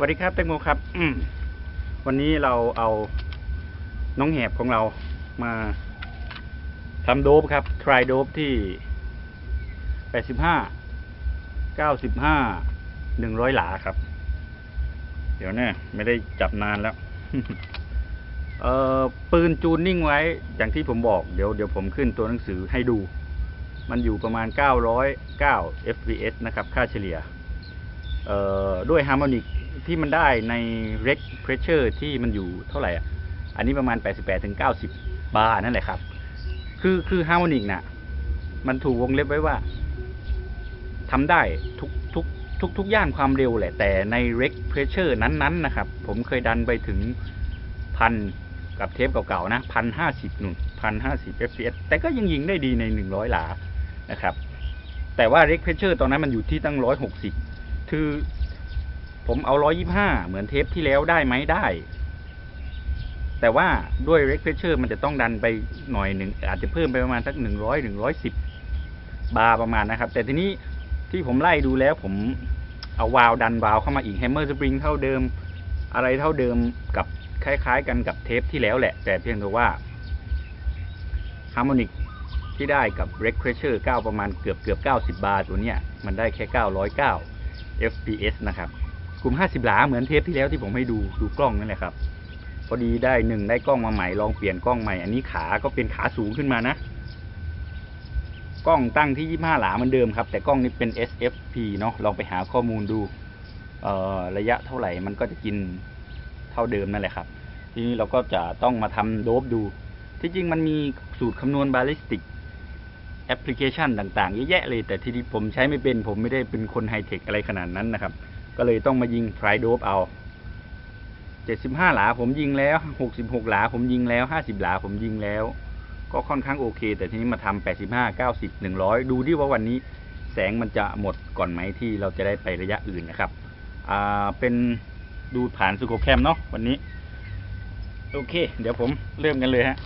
สวัสดีครับแตงโมครับ อืวันนี้เราเอาน้องแหบของเรามาทำโดบครับ ทริโดบที่แปดสิบห้าเก้าสิบห้าหนึ่งร้อยหลาครับ เดี๋ยวเนี่ยไม่ได้จับนานแล้ว เอ่อปืนจูนนิ่งไว้ อย่างที่ผมบอก เดี๋ยวเดี๋ยวผมขึ้นตัวหนังสือให้ดู มันอยู่ประมาณ 909 fps นะครับ ค่าเฉลี่ยเออด้วยฮาร์โมนิก ที่มันได้ใน rec pressure ที่มันอยู่เท่าไหร่อะ อันนี้ประมาณ 88ถึง90 บาร์นั่นแหละครับ คือคือฮาร์โมนิกน่ะ มันถูกวงเล็บไว้ว่าทำได้ทุกทุกทุกทุกย่านความเร็วแหละ แต่ใน rec pressure นั้นๆนะครับ ผมเคยดันไปถึงพันกับเทปเก่าๆนะพันห้าสิบหนุนพันห้าสิบ fps แต่ก็ยังยิงได้ดีในหนึ่งร้อยหลานะครับ แต่ว่า rec pressure ตอนนั้นมันอยู่ที่ตั้งร้อยหกสิบคือ ผมเอา125เหมือนเทปที่แล้วได้ไหมได้ แต่ว่าด้วย rec pressure มันจะต้องดันไปหน่อยหนึ่งอาจจะเพิ่มไปประมาณสัก100 110บาร์ประมาณนะครับ แต่ทีนี้ที่ผมไล่ดูแล้วผมเอาวาล์วดันวาล์วเข้ามาอีก hammer spring เท่าเดิม อะไรเท่าเดิมกับคล้ายๆ กันกับเทปที่แล้วแหละ แต่เพียงแต่ว่า harmonic ที่ได้กับ rec pressure 9ประมาณเกือบเกือบ90 บาร์ตัวเนี้ยมันได้แค่ 909 fps นะครับ กลุ่ม50หลาเหมือนเทปที่แล้วที่ผมให้ดูดูกล้องนั่นแหละครับ พอดีได้หนึ่งได้กล้องมาใหม่ลองเปลี่ยนกล้องใหม่ อันนี้ขาก็เป็นขาสูงขึ้นมานะ กล้องตั้งที่25หลาเหมือนเดิมครับ แต่กล้องนี้เป็น SFP เนาะลองไปหาข้อมูลดู เอ่อระยะเท่าไหร่มันก็จะกินเท่าเดิมนั่นแหละครับ ทีนี้เราก็จะต้องมาทำโดบดู ที่จริงมันมีสูตรคำนวณบาลิสติกแอปพลิเคชันต่างๆเยอะแยะเลย แต่ที่ผมใช้ไม่เป็นผมไม่ได้เป็นคนไฮเทคอะไรขนาดนั้นนะครับ ก็เลยต้องมายิงไพรโดบเอา75หลาผมยิงแล้ว66หลาผมยิงแล้ว50หลาผมยิงแล้ว ก็ค่อนข้างโอเค แต่ทีนี้มาทำ85 90 100ดูดิว่าวันนี้แสงมันจะหมดก่อนไหมที่เราจะได้ไประยะอื่นนะครับ อ่าเป็นดูผ่านสุโขแคมเนาะวันนี้ โอเค เดี๋ยวผมเริ่มกันเลยฮะ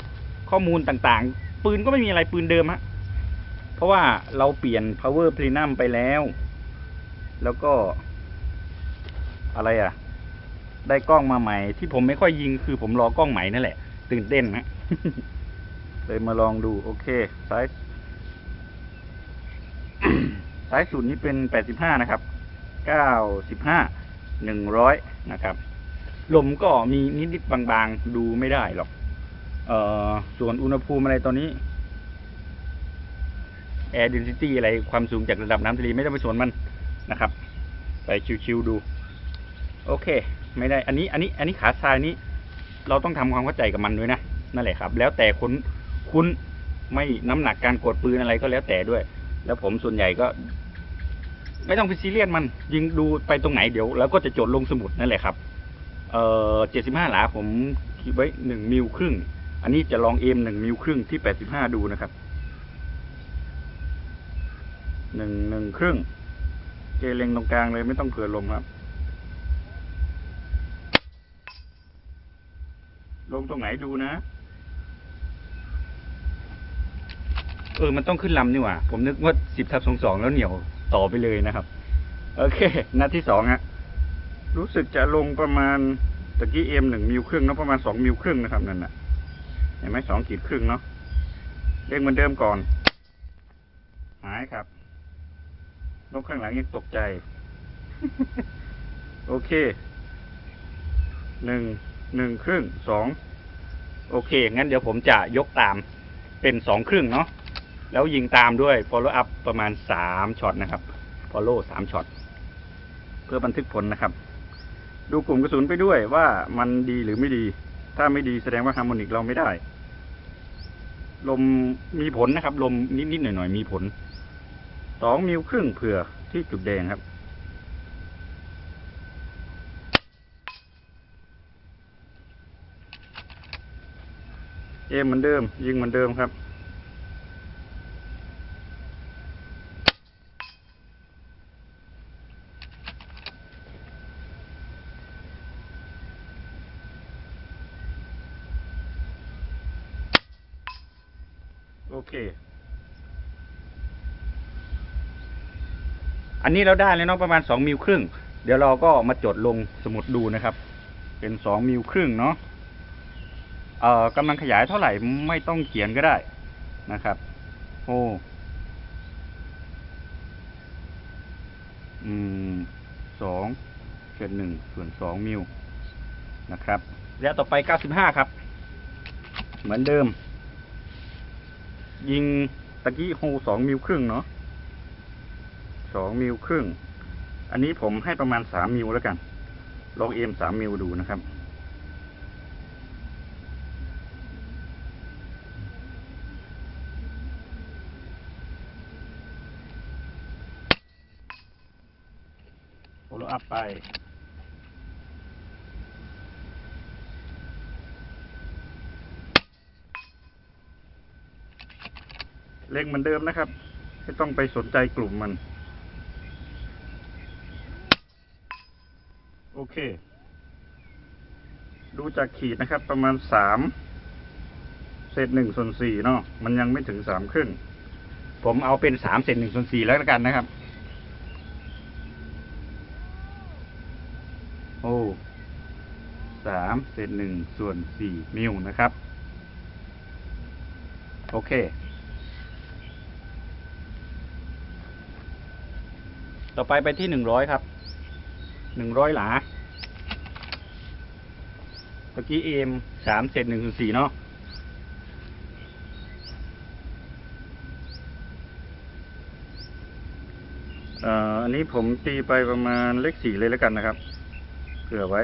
ข้อมูลต่างๆ ปืนก็ไม่มีอะไรปืนเดิมฮะ เพราะว่าเราเปลี่ยน power plenum ไปแล้ว แล้วก็ อะไรอะ ได้กล้องมาใหม่ ที่ผมไม่ค่อยยิงคือผมรอกล้องใหม่นั่นแหละ ตื่นเต้นนะเลยมาลองดู โอเคซ้ายซ้ายสุดนี้เป็น85นะครับ95 100นะครับ ลมก็มีนิดๆบางๆ ดูไม่ได้หรอก เอ่อ ส่วนอุณหภูมิอะไรตอนนี้ air density อะไรความสูงจากระดับน้ำทะเลไม่ต้องไปสวนมันนะครับ ไปชิวๆดู โอเค ไม่ได้ อันนี้ อันนี้ อันนี้ขาทรายนี้ เราต้องทำความเข้าใจกับมันด้วยนะ นั่นแหละครับ แล้วแต่คุณคุณไม่น้ำหนักการกดปืนอะไรก็แล้วแต่ด้วย แล้วผมส่วนใหญ่ก็ ไม่ต้องไปซีเรียสมัน ยิงดูไปตรงไหนเดี๋ยว แล้วก็จะจดลงสมุดนั่นแหละครับ เอ่อเจ็ดสิบห้าหลาผมคิดไว้หนึ่งมิลครึ่ง อันนี้จะลองเอมหนึ่งมิลครึ่งที่แปดสิบห้าดูนะครับหนึ่งหนึ่งครึ่งเจเลงตรงกลางเลยไม่ต้องเผื่อลมครับ ลงตรงไหนดูนะ เออ มันต้องขึ้นลำนี่หว่า ผมนึกว่าสิบทับสองสองแล้วเหนียวต่อไปเลยนะครับ โอเค นัดที่สองฮะรู้สึกจะลงประมาณตะกี้เอ็มหนึ่งมิลครึ่งเนาะประมาณสองมิลครึ่งนะครับนั่นน่ะ เห็นไหมสองขีดครึ่งเนาะเด้งเหมือนเดิมก่อน หายครับนกข้างหลังยังตกใจ โอเคหนึ่ง หนึ่งครึ่งสองโอเค งั้นเดี๋ยวผมจะยกตามเป็นสองครึ่งเนาะแล้วยิงตามด้วย follow up ประมาณสามช็อตนะครับ follow สามช็อตเพื่อบันทึกผลนะครับ ดูกลุ่มกระสุนไปด้วยว่ามันดีหรือไม่ดี ถ้าไม่ดีแสดงว่าฮาร์โมนิกเราไม่ได้ ลมมีผลนะครับ ลมนิดๆหน่อยๆมีผลสองมิลครึ่งเผื่อที่จุดแดงครับ เอมเหมือนเดิม ยิงเหมือนเดิมครับ โอเค อันนี้เราได้แล้วเนาะประมาณสองมิลครึ่ง เดี๋ยวเราก็มาจดลงสมุดดูนะครับ เป็นสองมิลครึ่งเนาะ เอ่อกำลังขยายเท่าไหร่ไม่ต้องเขียนก็ได้นะครับ โอ้อืมสองเศษหนึ่งส่วนสองมิลนะครับแล้วต่อไปเก้าสิบห้าครับ เหมือนเดิม ยิงตะกี้โฮสองมิลครึ่งเนาะสองมิลครึ่ง อันนี้ผมให้ประมาณสามมิลแล้วกัน ลองเอ็มสามมิลดูนะครับ โฟล w อัพไป เล็งเหมือนเดิมนะครับ ไม่ต้องไปสนใจกลุ่มมัน โอเค ดูจากขีดนะครับ ประมาณสามเศษหนึ่งส่วนสี่เนาะมันยังไม่ถึงสามครึ่งผมเอาเป็นสามเศษหนึ่งส่วนสี่แล้วกันนะครับ โอ้สามเศษหนึ่งส่วนสี่มิลนะครับ โอเค ต่อไปไปที่หนึ่งร้อยครับหนึ่งร้อยหลาเมื่อกี้เอมสามเศษหนึ่งส่วนสี่เนาะอันนี้ผมตีไปประมาณเลขสี่เลยแล้วกันนะครับ เผื่อไว้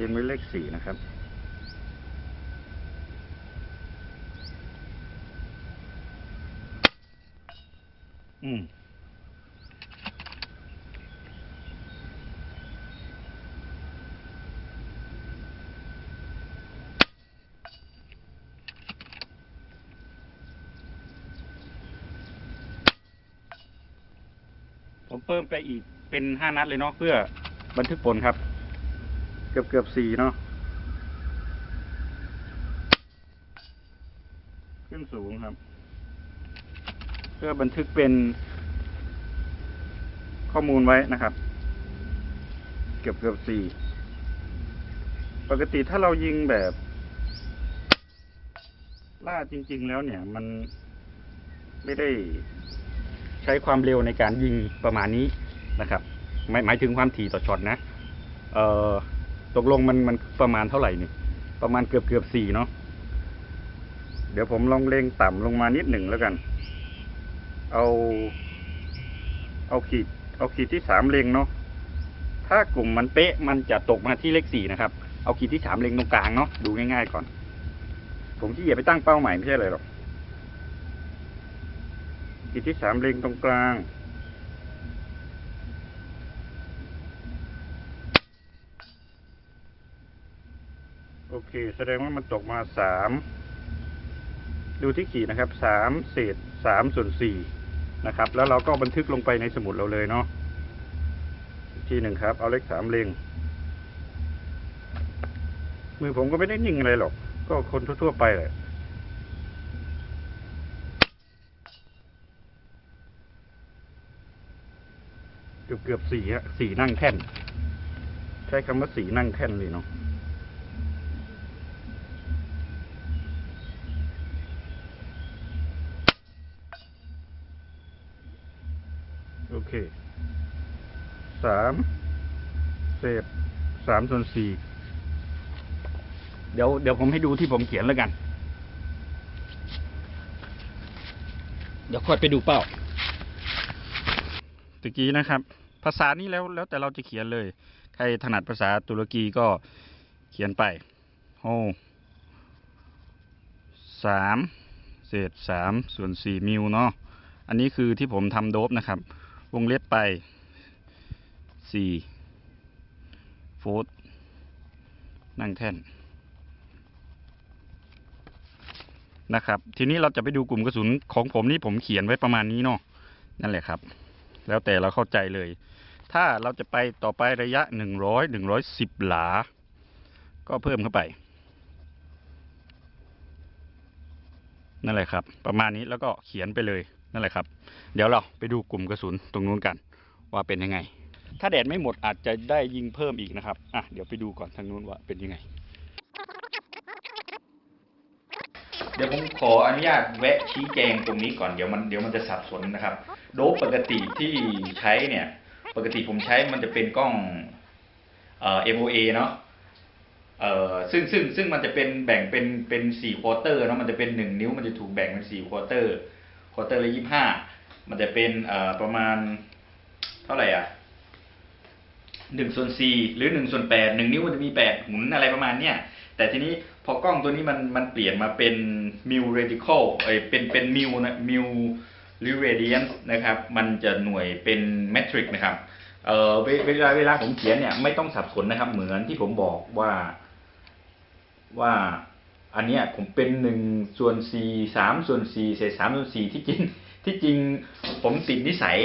อ็มไว้เลขสี่นะครับ อืมผมเพิ่มไปอีกเป็นห้านัดเลยเนาะเพื่อบันทึกผลครับ เกือบเกือบสี่เนาะขึ้นสูงครับ เพื่อบันทึกเป็นข้อมูลไว้นะครับ เกือบเกือบสี่ปกติถ้าเรายิงแบบ ล่าจริง ๆ แล้วเนี่ยมันไม่ได้ใช้ความเร็วในการยิงประมาณนี้นะครับหมายหมายถึงความถี่ต่อช็อตนะ เอ่อ ตกลงมันมันประมาณเท่าไหร่นี่ ประมาณเกือบเกือบสี่เนาะ เดี๋ยวผมลองเล็งต่ำลงมานิดหนึ่งแล้วกัน เอา เอาขีด เอาขีดที่สามเล็งเนาะ ถ้ากลุ่มมันเป๊ะมันจะตกมาที่เลขสี่นะครับ เอาขีดที่สามเล็งตรงกลางเนาะ ดูง่ายๆก่อน ผมที่เหยียบไปตั้งเป้าใหม่ไม่ใช่เลยหรอกขีดที่สามเล็งตรงกลาง เค แสดงว่ามันตกมาสามดูที่ขีดนะครับสามเศษสามส่วนสี่นะครับ แล้วเราก็บันทึกลงไปในสมุดเราเลยเนาะอีกทีหนึ่งครับ เอาเลขสามเล็งมือผมก็ไม่ได้นิ่งอะไรหรอก ก็คนทั่วๆไปแหละเกือบเกือบสี่ฮะสี่นั่งแท่น ใช้คำว่าสี่นั่งแท่นเลยเนาะโอเค สามเศษสามส่วนสี่เดี๋ยวเดี๋ยวผมให้ดูที่ผมเขียนแล้วกัน เดี๋ยวค่อยไปดูเป้าตะกี้นะครับ ภาษานี้แล้วแล้วแต่เราจะเขียนเลย ใครถนัดภาษาตุรกีก็เขียนไปโอ้สามเศษสามส่วนสี่มิลเนาะอันนี้คือที่ผมทำโดบนะครับ วงเล็บไป สี่โฟตนั่งแท่นนะครับ ทีนี้เราจะไปดูกลุ่มกระสุนของผมนี่ผมเขียนไว้ประมาณนี้เนาะนั่นแหละครับ แล้วแต่เราเข้าใจเลย ถ้าเราจะไปต่อไประยะหนึ่งร้อยหนึ่งร้อยสิบหลา ก็เพิ่มเข้าไปนั่นแหละครับ ประมาณนี้แล้วก็เขียนไปเลยนั่นแหละครับ เดี๋ยวเราไปดูกลุ่มกระสุนตรงนู้นกันว่าเป็นยังไง ถ้าแดดไม่หมดอาจจะได้ยิงเพิ่มอีกนะครับ อะเดี๋ยวไปดูก่อนทางนู้นว่าเป็นยังไง เดี๋ยวผมขออนุญาตแวะชี้แจงตรงนี้ก่อนเดี๋ยวมันเดี๋ยวมันจะสับสนนะครับ โดบปกติที่ใช้เนี่ย ปกติผมใช้มันจะเป็นกล้องเอ่อ MOA เนาะเอ่อซึ่งซึ่งซึ่งมันจะเป็นแบ่งเป็นเป็นสี่ควอเตอร์เนาะมันจะเป็นหนึ่งนิ้วมันจะถูกแบ่งเป็นสี่ควอเตอร์ควอเตอร์ละยี่ห้ามันจะเป็นเอ่อประมาณเท่าไหร่อะ หนึ่งส่วนสี่หรือหนึ่งส่วนแปดหนึ่งนิ้วมันจะมีแปดหมุนอะไรประมาณเนี้ยแต่ทีนี้พอกล้องตัวนี้มันมันเปลี่ยนมาเป็นมิวเรดิคอลเอ้ยเป็นเป็นมิวนะมิวหรือเรเดียนนะครับ มันจะหน่วยเป็นเมตริกนะครับเอ่อเวเวลาเวลาผมเขียนเนี่ยไม่ต้องสับสนนะครับ เหมือนที่ผมบอกว่าว่าอันเนี้ยผมเป็นหนึ่งส่วนสี่สามส่วนสี่เศษสามส่วนสี่ที่จริงที่จริงผมติดนิสัย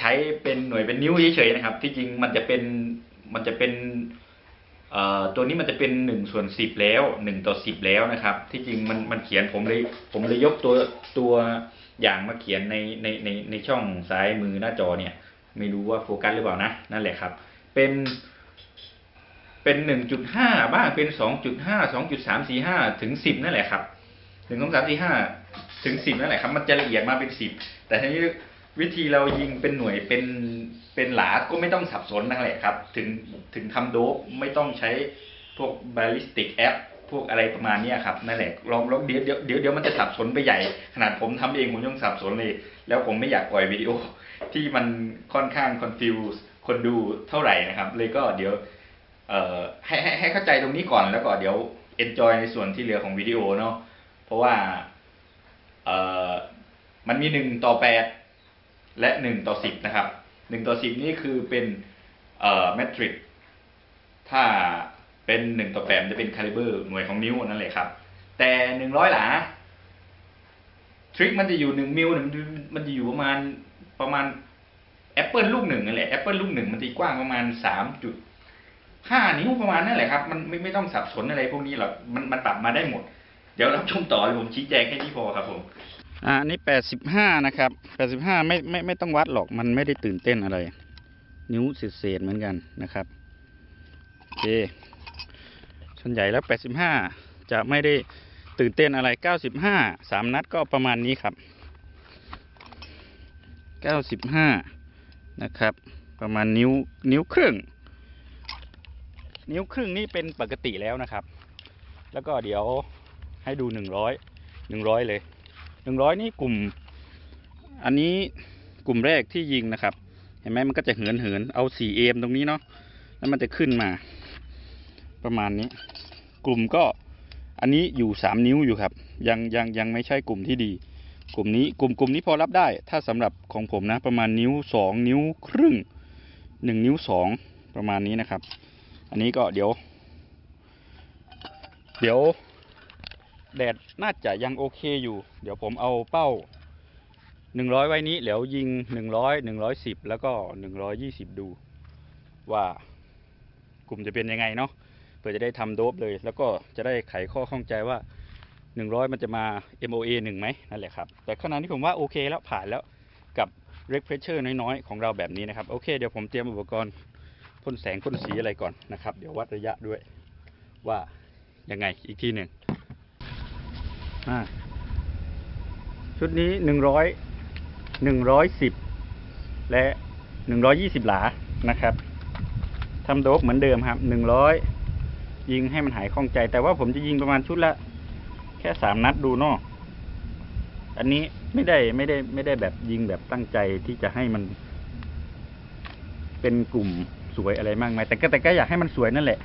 ใช้เป็นหน่วยเป็นนิ้วเฉยๆนะครับ ที่จริงมันจะเป็นมันจะเป็นตัวนี้มันจะเป็นหนึ่งส่วนสิบแล้วหนึ่งต่อสิบแล้วนะครับ ที่จริงมันมันเขียนผมเลยผมเลยยกตัวตัวอย่างมาเขียนในในในในช่องซ้ายมือหน้าจอเนี่ย ไม่รู้ว่าโฟกัสหรือเปล่านะนั่นแหละครับ เป็นเป็นหนึ่งจุดห้าบ้างเป็นสองจุดห้าสองจุดสามสี่ห้าถึงสิบนั่นแหละครับหนึ่งสองสามสี่ห้าถึงสิบนั่นแหละครับ มันจะละเอียดมาเป็นสิบแต่ทีนี้ วิธีเรายิงเป็นหน่วยเป็นเป็นหลาก็ไม่ต้องสับสนนั่นแหละครับ ถึงถึงทำโดบไม่ต้องใช้พวก ballistic app พวกอะไรประมาณนี้ครับนั่นแหละลองลองเดี๋ยวเดี๋ยวเดี๋ยวมันจะสับสนไปใหญ่ ขนาดผมทำเองผมยังสับสนเลย แล้วผมไม่อยากปล่อยวิดีโอ ที่มันค่อนข้าง confuse คนดูเท่าไหร่นะครับ เลยก็เดี๋ยวเอ่อให้ให้ให้เข้าใจตรงนี้ก่อนแล้วก็เดี๋ยว enjoy ในส่วนที่เหลือของวิดีโอเนาะเพราะว่าเอ่อมันมีหนึ่งต่อแปด และหนึ่งต่อสิบนะครับหนึ่งต่อสิบนี่คือเป็นเอ่อเมตริกถ้าเป็นหนึ่งต่อแปดมันจะเป็นคาลิเบอร์หน่วยของนิ้วนั่นแหละครับ แต่หนึ่งร้อยหลาทริคมันจะอยู่หนึ่งมิลมันจะมันจะอยู่ประมาณประมาณแอปเปิลลูกหนึ่งนั่นแหละแอปเปิลลูกหนึ่งมันจะกว้างประมาณสามจุดห้านิ้วประมาณนั่นแหละครับ มันไม่ไม่ต้องสับสนอะไรพวกนี้หรอกมันมันปรับมาได้หมด เดี๋ยวรับชมต่อเลยผมชี้แจงแค่นี้พอครับผม อันนี้แปดสิบห้านะครับแปดสิบห้าไม่ไม่ไม่ต้องวัดหรอกมันไม่ได้ตื่นเต้นอะไร นิ้วเศษเหมือนกันนะครับโอเคส่วนใหญ่แล้วแปดสิบห้าจะไม่ได้ตื่นเต้นอะไรเก้าสิบห้าสามนัดก็ประมาณนี้ครับเก้าสิบห้านะครับ ประมาณนิ้วนิ้วครึ่ง นิ้วครึ่งนี่เป็นปกติแล้วนะครับ แล้วก็เดี๋ยวให้ดูหนึ่งร้อยหนึ่งร้อยเลย หนึ่งร้อยนี่กลุ่ม อันนี้กลุ่มแรกที่ยิงนะครับ เห็นไหมมันก็จะเหินเหินเอาสี่เอมตรงนี้เนาะแล้วมันจะขึ้นมา ประมาณนี้ กลุ่มก็อันนี้อยู่สามนิ้วอยู่ครับ ยังยังยังไม่ใช่กลุ่มที่ดี กลุ่มนี้กลุ่มกลุ่มนี้พอรับได้ ถ้าสำหรับของผมนะ ประมาณนิ้วสองนิ้วครึ่งหนึ่งนิ้วสองประมาณนี้นะครับ อันนี้ก็เดี๋ยว เดี๋ยว แดดน่าจะยังโอเคอยู่ เดี๋ยวผมเอาเป้าหนึ่งร้อยไว้นี้เดี๋ยวยิงหนึ่งร้อยหนึ่งร้อยสิบแล้วก็หนึ่งร้อยยี่สิบดู ว่ากลุ่มจะเป็นยังไงเนาะเพื่อจะได้ทำโดบเลย แล้วก็จะได้ไขข้อข้องใจว่าหนึ่งร้อยมันจะมา MOA หนึ่งไหมนั่นแหละครับ แต่ขณะนี้ผมว่าโอเคแล้วผ่านแล้วกับ r e g pressure น้อยๆ ของเราแบบนี้นะครับ โอเค เดี๋ยวผมเตรียมอุปกรณ์พ่นแสงพ่นสีอะไรก่อนนะครับ เดี๋ยววัดระยะด้วยว่ายังไงอีกทีหนึ่ง ชุดนี้หนึ่งร้อยหนึ่งร้อยสิบและหนึ่งร้อยี่สิบหลานะครับทำโดบเหมือนเดิมครับหนึ่งร้อยยิงให้มันหายข้องใจ แต่ว่าผมจะยิงประมาณชุดละ แค่สามนัดดูเนาะอันนี้ไม่ได้ไม่ได้ไม่ได้แบบยิงแบบตั้งใจที่จะให้มัน เป็นกลุ่มสวยอะไรมากมายแต่ก็แต่ก็อยากให้มันสวยนั่นแหละ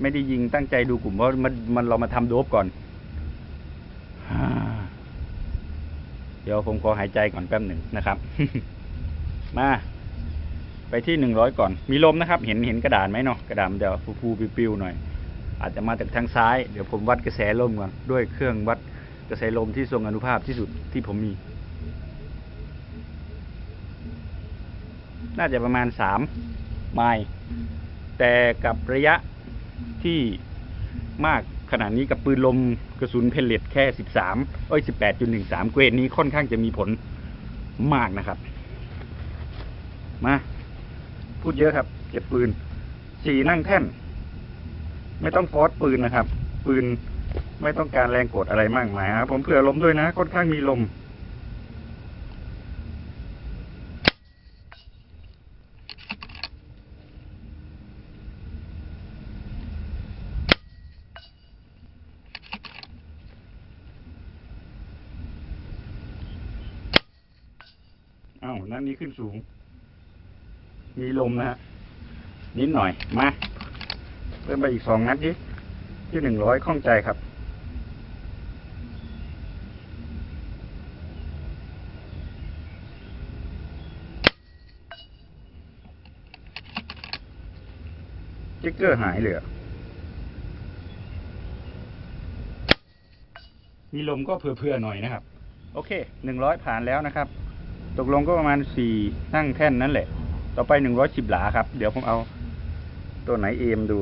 ไม่ได้ยิงตั้งใจดูกลุ่มเพราะมันมันเรามาทำโดบก่อน อ่า เดี๋ยวผมขอหายใจก่อนแป๊บหนึ่งนะครับ มา ไปที่หนึ่งร้อยก่อน มีลมนะครับ เห็นเห็นกระดานไหมเนาะกระดานมันจะฟูฟูๆปิวๆหน่อย อาจจะมาจากทางซ้าย เดี๋ยวผมวัดกระแสลมก่อนด้วยเครื่องวัดกระแสลมที่ทรงอนุภาพที่สุดที่ผมมี น่าจะประมาณสามไมล์แต่กับระยะที่มาก ขนาดนี้กับปืนลมกระสุนเพลเลตแค่ 13เอ้ย18.13 เกรดนี้ค่อนข้างจะมีผลมากนะครับ มา พูดเยอะครับ เก็บปืนสี่นั่งแท่น ไม่ต้องฟอสปืนนะครับ ปืนไม่ต้องการแรงกดอะไรมากมายครับผมเผื่อลมด้วยนะ ค่อนข้างมีลม อ้าว นี้ขึ้นสูง มีลมนะฮะนิดหน่อย มาเพิ่มไปอีกสองนัดดิที่หนึ่งร้อยข้องใจครับ จิ๊กเกอร์หายเหลือ มีลมก็เผื่อๆหน่อยนะครับ โอเคหนึ่งร้อยผ่านแล้วนะครับ ตกลงก็ประมาณสี่นั่งแท่นนั่นแหละ ต่อไปหนึ่งร้อยสิบหลาครับ เดี๋ยวผมเอาตัวไหนเอมดู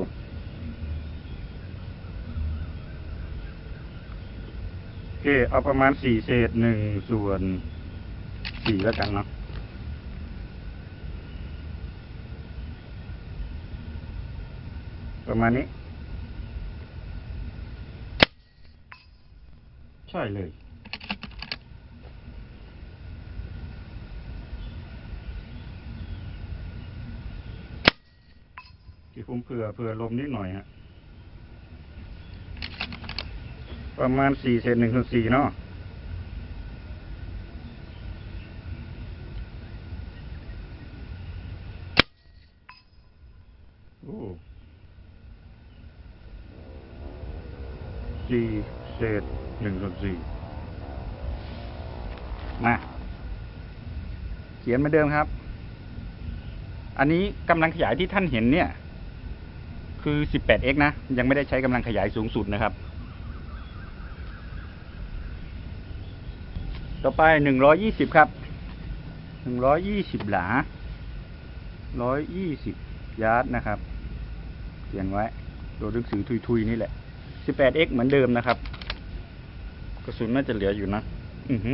โอเคเอาประมาณสี่เศษหนึ่งส่วนสี่แล้วกันเนาะประมาณนี้ ใช่เลย ที่ผมเผื่อเผื่อลมนิดหน่อยฮะประมาณสี่เศษหนึ่งส่วนสี่เนาะโอ้สี่เศษหนึ่งส่วนสี่มาเขียนเหมาเดิมครับ อันนี้กำลังขยายที่ท่านเห็นเนี่ย คือ 18x นะ ยังไม่ได้ใช้กำลังขยายสูงสุดนะครับ ต่อไป 120 ครับ 120 หลา 120 ยาร์ดนะครับเขียนไว้ ตัวหนังสือทุยๆ นี่แหละ 18x เหมือนเดิมนะครับ กระสุนน่าจะเหลืออยู่นะ อือฮึ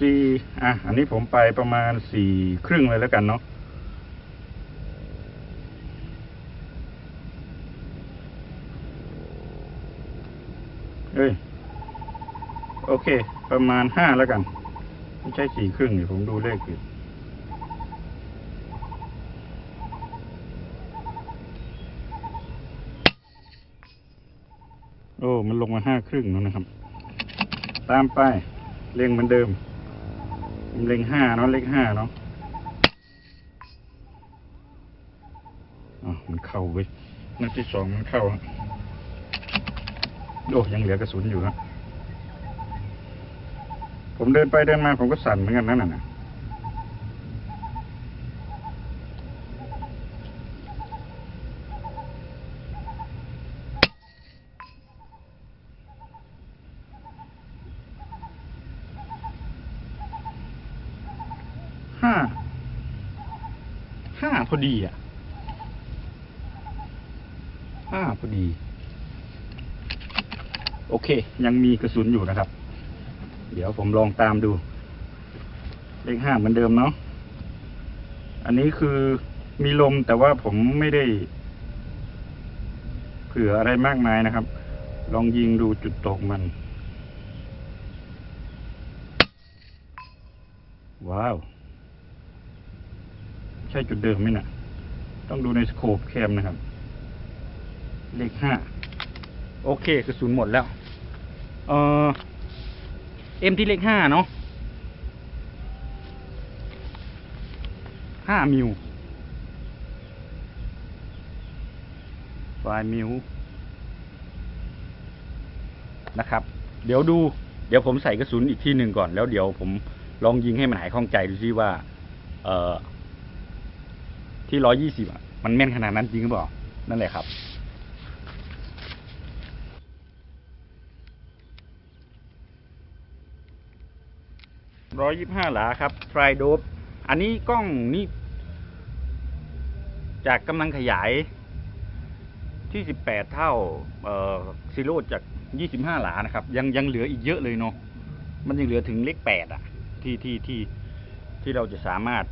สี่อะ อันนี้ผมไปประมาณสี่ครึ่งเลยแล้วกันเนาะ เอ้ย โอเค ประมาณห้าแล้วกัน ไม่ใช่สี่ครึ่งนี่ผมดูเลขผิดโอ้ มันลงมาห้าครึ่งแล้วนะครับ ตามไปเล็งเหมือนเดิมผมเล็งห้าเนาะเลขห้าเนาะอ๋อมันเข้าเว้ยนัดที่สองมันเข้าฮะ โอ้ยังเหลือกระสุนอยู่ฮะผมเดินไปเดินมาผมก็สั่นเหมือนกันนั่นน่ะห้า ห้าพอดีอะ ห้าพอดี โอเค ยังมีกระสุนอยู่นะครับ เดี๋ยวผมลองตามดู เลขห้าเหมือนเดิมเนาะอันนี้คือมีลมแต่ว่าผมไม่ได้ เผื่ออะไรมากมายนะครับ ลองยิงดูจุดตกมัน ว้าว ใช่จุดเดิมไหมนะ่ะ ต้องดูในสโคปแคมนะครับ เลขห้าโอเคกระสุนหมดแล้ว เออเอ็มที่เลขห้าเนาะห้ามิลไฟมิลนะครับ เดี๋ยวดู เดี๋ยวผมใส่กระสุนอีกที่หนึ่งก่อน แล้วเดี๋ยวผมลองยิงให้มันหายข้องใจดูซิว่า เอ่อ ที่ร้อยี่สิบมันแม่นขนาดนั้นจริงหรือเปล่า นั่นแหละครับ ร้อยยี่ห้าหลาครับไฟโดบอันนี้กล้องนี่จากกำลังขยายที่สิบแปดเท่า เอ่อซีโร่จากยี่สิบห้าหลานะครับ ยังยังเหลืออีกเยอะเลยเนาะมันยังเหลือถึงเลขแปดอะที่ที่ที่ที่เราจะสามารถ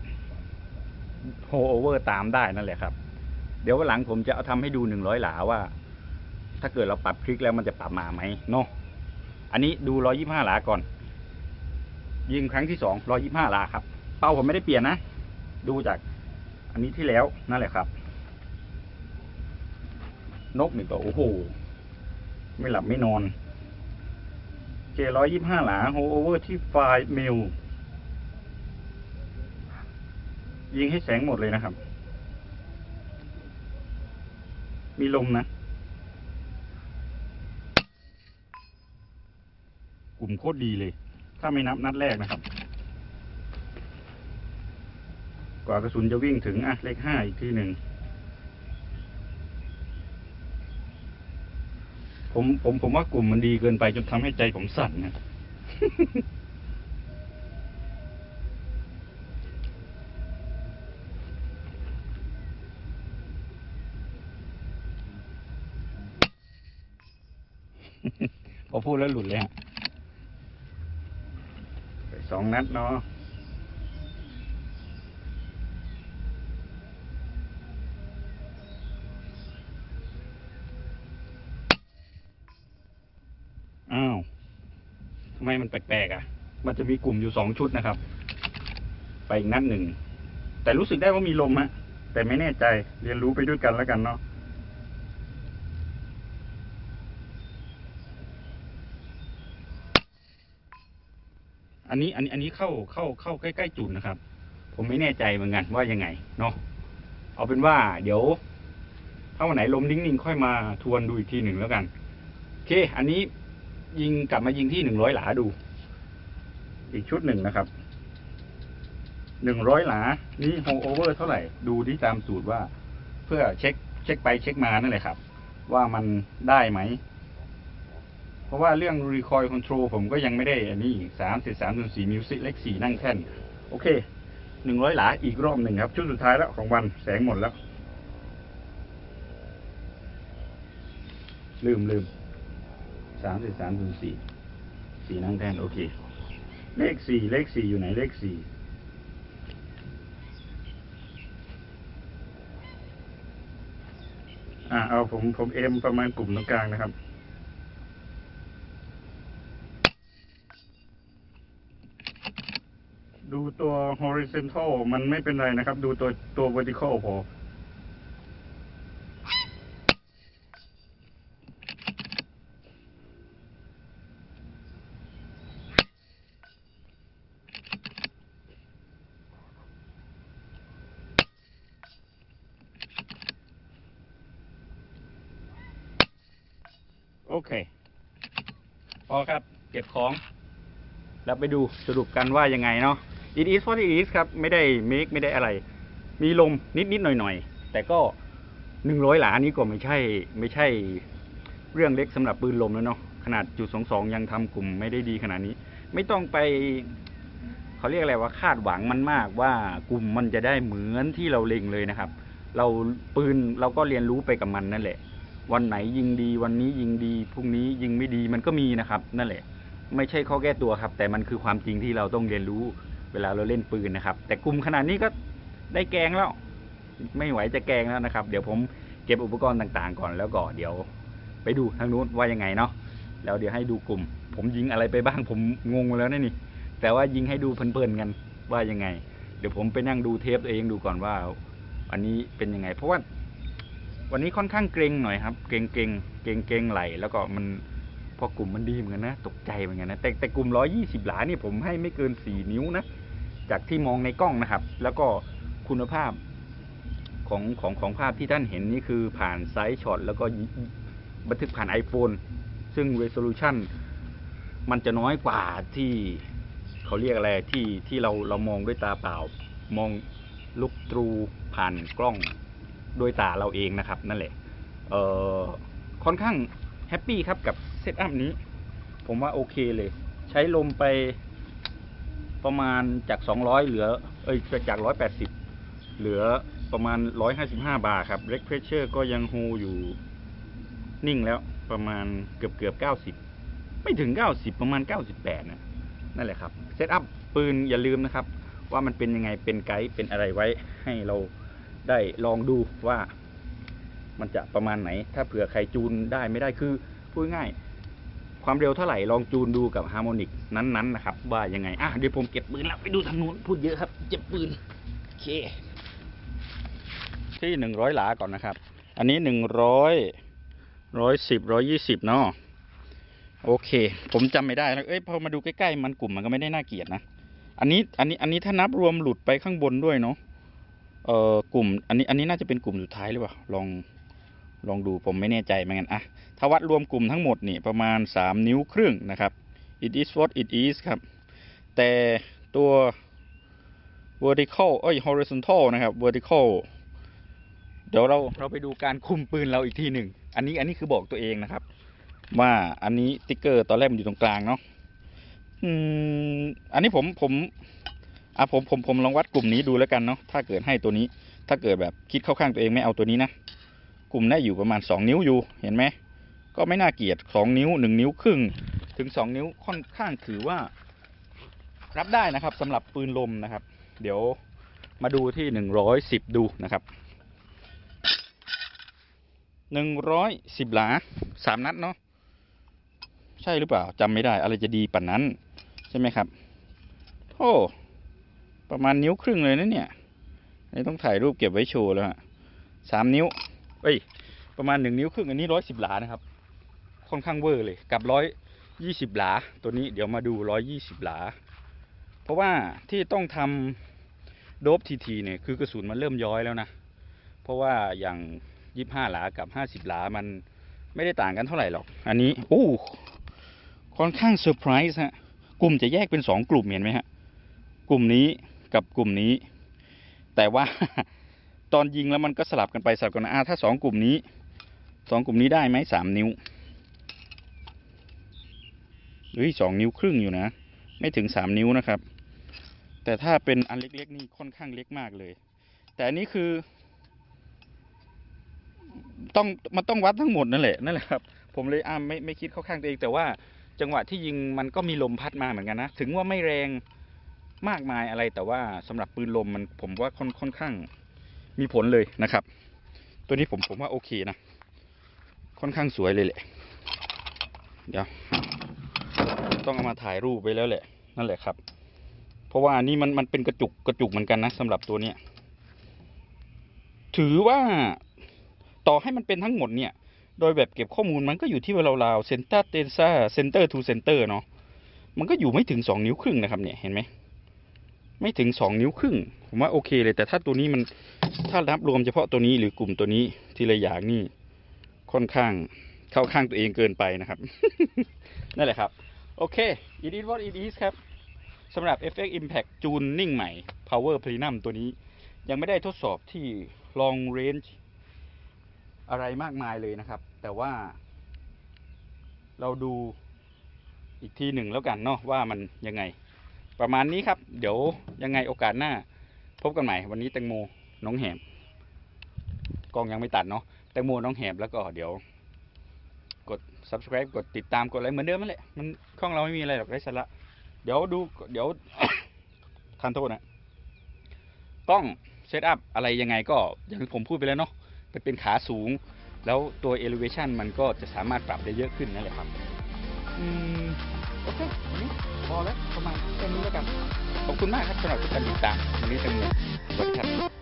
โฮโอเวอร์ตามได้นั่นแหละครับ เดี๋ยววันหลังผมจะเอาทำให้ดูหนึ่งร้อยหลาว่า ถ้าเกิดเราปรับคลิกแล้วมันจะปรับมาไหมเนาะอันนี้ดูร้อยี่ห้าหลาก่อน ยิงครั้งที่สองร้อยี่ห้าหลาครับ เป้าผมไม่ได้เปลี่ยนนะ ดูจากอันนี้ที่แล้วนั่นแหละครับ นกนี่ก็โอ้โห ไม่หลับไม่นอนเจร้อยยี่ห้าหลาโฮโอเวอร์ที่ไฟมิลยิงให้แสงหมดเลยนะครับ มีลมนะ กลุ่มโคตรดีเลย ถ้าไม่นับนัดแรกนะครับ กว่ากระสุนจะวิ่งถึงอะเลขห้าอีกทีหนึ่งผมผมผมว่ากลุ่มมันดีเกินไปจนทำให้ใจผมสั่นนะพอพูดแล้วหลุดเลยฮะ สองนัดเนาะอ้าวทำไมมันแปลกๆอะ มันจะมีกลุ่มอยู่สองชุดนะครับ ไปอีกนัดหนึ่ง แต่รู้สึกได้ว่ามีลมฮะแต่ไม่แน่ใจเรียนรู้ไปด้วยกันแล้วกันเนาะ อันนี้อันนี้อันนี้เข้าเข้าเข้าใกล้ๆจุดนะครับ ผมไม่แน่ใจเหมือนกันว่ายังไงเนาะเอาเป็นว่า เดี๋ยว ถ้าวันไหนลมนิ่งๆค่อยมาทวนดูอีกทีหนึ่งแล้วกันโอเค อันนี้ยิงกลับมายิงที่หนึ่งร้อยหลาดู อีกชุดหนึ่งนะครับหนึ่งร้อยหลา นี่โฮโอเวอร์เท่าไหร่ ดูที่ตามสูตรว่า เพื่อเช็ค เช็คไปเช็คมานั่นแหละครับ ว่ามันได้ไหม เพราะว่าเรื่อง recoil control ผมก็ยังไม่ได้อันนี้สามสิบสามส่วนสี่มิวสิกเลขสี่นั่งแท่น โอเคหนึ่งร้อยหลาอีกรอบหนึ่งครับ ชุดสุดท้ายแล้วของวันแสงหมดแล้ว ลืมลืมสามสิบสามส่วนสี่สี่นั่งแท่น โอเค เลขสี่เลขสี่อยู่ไหนเลขสี่อ่าเอาผมผมเอ็มประมาณกลุ่มตรงกลางนะครับ ดูตัว horizontal มันไม่เป็นไรนะครับ ดูตัวตัว vertical พอโอเค พอครับ เก็บของ แล้วไปดูสรุปกันว่ายังไงเนาะ it is what it is ครับ ไม่ได้ make ไม่ได้อะไร มีลมนิดนิดๆหน่อยหน่อยๆ แต่ก็หนึ่งร้อยหลานี้ก็ไม่ใช่ ไม่ใช่เรื่องเล็กสำหรับปืนลมแล้วเนาะขนาดจุดสองสองยังทำกลุ่มไม่ได้ดีขนาดนี้ ไม่ต้องไปเขาเรียกอะไรว่าคาดหวังมันมากว่ากลุ่มมันจะได้เหมือนที่เราเล็งเลยนะครับ เราปืนเราก็เรียนรู้ไปกับมันนั่นแหละ วันไหนยิงดี วันนี้ยิงดีพรุ่งนี้ยิงไม่ดีมันก็มีนะครับ นั่นแหละ ไม่ใช่ข้อแก้ตัวครับ แต่มันคือความจริงที่เราต้องเรียนรู้ เวลาเราเล่นปืนนะครับ แต่กลุ่มขนาดนี้ก็ได้แกงแล้ว ไม่ไหวจะแกงแล้วนะครับ เดี๋ยวผมเก็บอุปกรณ์ต่างๆ ก่อนแล้วก็เดี๋ยว ไปดูทางนู้นว่ายังไงเนาะแล้วเดี๋ยวให้ดูกลุ่ม ผมยิงอะไรไปบ้างผมงงแล้วนะนี่ แต่ว่ายิงให้ดูเพลินๆกันว่ายังไง เดี๋ยวผมไปนั่งดูเทปตัวเองดูก่อนว่าอันนี้เป็นยังไง เพราะว่าวันนี้ค่อนข้างเกรงหน่อยครับ เกรงเกรงเกรงเกรงไหลแล้วก็มัน พอกลุ่มมันดีเหมือนกันนะ ตกใจเหมือนกันนะ แต่แต่กลุ่มร้อยี่สิบหลานี่ผมให้ไม่เกินสี่นิ้วนะ จากที่มองในกล้องนะครับ แล้วก็คุณภาพของของของภาพที่ท่านเห็นนี่คือผ่านไซส์ช็อตแล้วก็บันทึกผ่าน iPhone ซึ่ง resolution มันจะน้อยกว่าที่เขาเรียกอะไรที่ที่เราเรามองด้วยตาเปล่า มองลุกตรูผ่านกล้องด้วยตาเราเองนะครับ นั่นแหละ เอ่อค่อนข้าง แฮปปี้ครับกับเซตอัพนี้ ผมว่าโอเคเลย ใช้ลมไปประมาณจาก 200 เหลือ เอ้ยจาก 180 เหลือประมาณ 155 บาร์ครับเ e กเพรสเชอร์ก็ยังโฮอยู่นิ่งแล้วประมาณเกือบเกือบเก้าสิบไม่ถึงเก้าสิบประมาณเก้าสิบแปดนะ นั่นแหละครับ เซตอัพปืนอย่าลืมนะครับ ว่ามันเป็นยังไงเป็นไกด์เป็นอะไรไว้ให้เราได้ลองดูว่า มันจะประมาณไหน ถ้าเผื่อใครจูนได้ไม่ได้คือพูดง่ายความเร็วเท่าไหร่ลองจูนดูกับฮาร์โมนิกนั้นๆนะครับ ว่ายังไงอะเดี๋ยวผมเก็บปืนแล้วไปดูทางนู้นพูดเยอะครับ เจ็บปืนโอเค ที่หนึ่งร้อยหลาก่อนนะครับ อันนี้หนึ่งร้อยร้อยสิบร้อยยี่สิบเนาะโอเค ผมจำไม่ได้แล้วเอ้ยพอมาดูใกล้ๆมันกลุ่มมันก็ไม่ได้น่าเกลียดนะอันนี้อันนี้อันนี้ถ้านับรวมหลุดไปข้างบนด้วยเนาะเอ่อกลุ่ม อันนี้อันนี้น่าจะเป็นกลุ่มสุดท้ายหรือเปล่าลอง ลองดูผมไม่แน่ใจเหมือนกันอะถ้าวัดรวมกลุ่มทั้งหมดนี่ประมาณสามนิ้วครึ่งนะครับ it is what it is ครับ แต่ตัว vertical เอ้ย horizontal นะครับ vertical เดี๋ยวเราเราไปดูการคุมปืนเราอีกทีหนึ่ง อันนี้อันนี้คือบอกตัวเองนะครับ ว่าอันนี้ติ๊กเกอร์ตอนแรกมันอยู่ตรงกลางเนาะอืมอันนี้ผมผมอะผมผมผมลองวัดกลุ่มนี้ดูแล้วกันเนาะถ้าเกิดให้ตัวนี้ ถ้าเกิดแบบคิดเข้าข้างตัวเองไม่เอาตัวนี้นะ กลุ่มได้อยู่ประมาณสองนิ้วอยู่เห็นไหมก็ไม่น่าเกลียดสองนิ้วหนึ่งนิ้วครึ่ง ถึงสองนิ้วค่อนข้างถือว่า รับได้นะครับสำหรับปืนลมนะครับ เดี๋ยวมาดูที่หนึ่งร้อยสิบดูนะครับหนึ่งร้อยสิบหลาสามนัดเนาะใช่หรือเปล่าจำไม่ได้ อะไรจะดีป่านนั้น ใช่ไหมครับโอ้ประมาณนิ้วครึ่งเลยนะเนี่ยนี่ต้องถ่ายรูปเก็บไว้โชว์แล้วฮะสามนิ้ว เอ้ย ประมาณหนึ่งนิ้วครึ่งอันนี้ร้อยสิบหลานะครับ ค่อนข้างเวอร์เลย กับร้อยยี่สิบหลา ตัวนี้เดี๋ยวมาดูร้อยยี่สิบหลา เพราะว่าที่ต้องทำโดบทีทีเนี่ยคือกระสุนมันเริ่มย้อยแล้วนะ เพราะว่าอย่างยี่ห้าหลากับห้าสิบหลามันไม่ได้ต่างกันเท่าไหร่หรอก อันนี้โอ้ค่อนข้างเซอร์ไพรส์ฮะ กลุ่มจะแยกเป็นสองกลุ่มเห็นไหมฮะ กลุ่มนี้กับกลุ่มนี้ แต่ว่า ตอนยิงแล้วมันก็สลับกันไปสลับกันมาอ่าถ้าสองกลุ่มนี้สองกลุ่มนี้ได้ไหมสามนิ้วเฮ้ยสองนิ้วครึ่งอยู่นะ ไม่ถึงสามนิ้วนะครับ แต่ถ้าเป็นอันเล็กๆนี่ค่อนข้างเล็กมากเลย แต่อันนี้คือ ต้องมันต้องวัดทั้งหมดนั่นแหละนั่นแหละครับ ผมเลยอ่าไม่ไม่คิดเข้าข้างตัวเอง แต่ว่าจังหวะที่ยิงมันก็มีลมพัดมาเหมือนกันนะ ถึงว่าไม่แรงมากมายอะไรแต่ว่าสำหรับปืนลมมันผมว่าค่อนค่อนข้าง มีผลเลยนะครับ ตัวนี้ผมผมว่าโอเคนะ ค่อนข้างสวยเลยแหละ เดี๋ยว ต้องเอามาถ่ายรูปไว้แล้วแหละ นั่นแหละครับ เพราะว่าอันนี้มันมันเป็นกระจุกกระจุกเหมือนกันนะสำหรับตัวเนี้ยถือว่าต่อให้มันเป็นทั้งหมดเนี่ย โดยแบบเก็บข้อมูลมันก็อยู่ที่ราวๆเซนเตอร์เตนซ่าเซนเตอร์ทูเซนเตอร์เนาะมันก็อยู่ไม่ถึงสองนิ้วครึ่งนะครับเนี่ยเห็นไหม ไม่ถึงสองนิ้วครึ่ง ผมว่าโอเคเลย แต่ถ้าตัวนี้มันถ้านับรวมเฉพาะตัวนี้หรือกลุ่มตัวนี้ทีละอย่างนี่ค่อนข้างเข้าข้างตัวเองเกินไปนะครับ นั่นแหละครับ โอเค it is what it is ครับสำหรับ FX Impact จูนนิ่งใหม่ Power Plenum ตัวนี้ ยังไม่ได้ทดสอบที่ long range อะไรมากมายเลยนะครับ แต่ว่า เราดูอีกทีหนึ่งแล้วกันเนาะว่ามันยังไง ประมาณนี้ครับ เดี๋ยวยังไงโอกาสหน้า พบกันใหม่ วันนี้แตงโมน้องแหมกล้องยังไม่ตัดเนาะแตงโมน้องแหมแล้วก็เดี๋ยว กด subscribe กดติดตามกดอะไรเหมือนเดิมนั่นแหละมันช่องเราไม่มีอะไรหรอกไร้สาระเดี๋ยวดูเดี๋ยวทานโทษนะกล้องเซตอัพอะไรยังไงก็อย่างที่ผมพูดไปแล้วเนาะเป็นเป็นขาสูง แล้วตัว elevation มันก็จะสามารถปรับได้เยอะขึ้นนั่นแหละครับ อืม โอเค พอแล้วประมาณแค่นี้แล้วกัน ขอบคุณมากครับสำหรับทุกการติดตามวันนี้แตงหมสวัสดีครับ